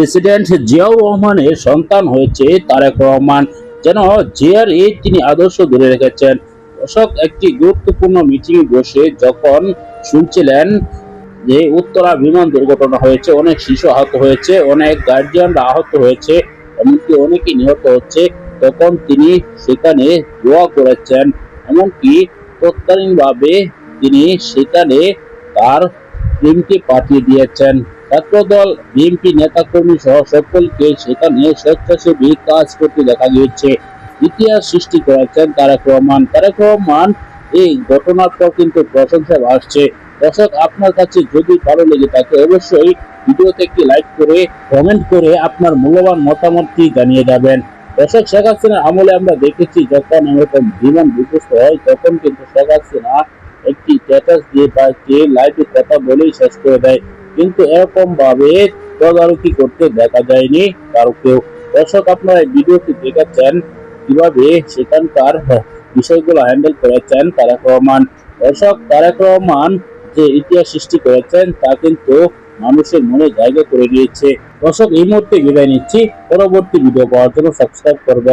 President Ziaur রহমানের সন্তান হয়েছে তারেক রহমান। যেন জিয়ার এই তিনি আদর্শ ধরে রেখেছেন। দর্শক, একটি গুরুত্বপূর্ণ মিটিং বসে যখন শুনছিলেন যে উত্তরা বিমান দুর্ঘটনা হয়েছে, অনেক শিশু আহত হয়েছে, অনেক গার্জিয়ানরা আহত হয়েছে, এমনকি অনেকেই নিহত হচ্ছে, তখন তিনি সেখানে দোয়া করেছেন। এমনকি তৎকালীনভাবে তিনি সেখানে তার টিমকে পাঠিয়ে দিয়েছেন। ছাত্রদল বিএনপি নেতাকর্মী সহ সকলকে সেখানে স্বেচ্ছাসেবী কাজ করতে দেখা গিয়েছে। ইতিহাস সৃষ্টি করেছেন তারেক রহমান। তারেক রহমান এই ঘটনার পর কিন্তু প্রশংসা আসছে দর্শক, আপনার কাছে যদি ভালো লেগে থাকে অবশ্যই ভিডিওতে একটি লাইক করে, কমেন্ট করে আপনার মূল্যবান মতামতটি জানিয়ে যাবেন দর্শক, শেখ হাসিনার আমলে আমরা দেখেছি যখন এরকম বিমান বিধ্বস্ত হয়, তখন কিন্তু শেখ হাসিনা একটি স্ট্যাটাস দিয়ে বা যে লাইভে কথা বলেই শেষ করে দেয়। কিন্তু এরকম ভাবে তদারকি করতে দেখা যায়নি কারোকেও দর্শক, আপনারা ভিডিওটি দেখাচ্ছেন কীভাবে সেখানকার বিষয়গুলো হ্যান্ডেল করেছেন তারেক রহমান। দর্শক, তারেক রহমান যে ইতিহাস সৃষ্টি করেছেন তা কিন্তু মানুষের মনে জায়গা করে নিয়েছে। দর্শক, এই মুহূর্তে বিদায় নিচ্ছি। পরবর্তী ভিডিও পাওয়ার জন্য সাবস্ক্রাইব করবেন।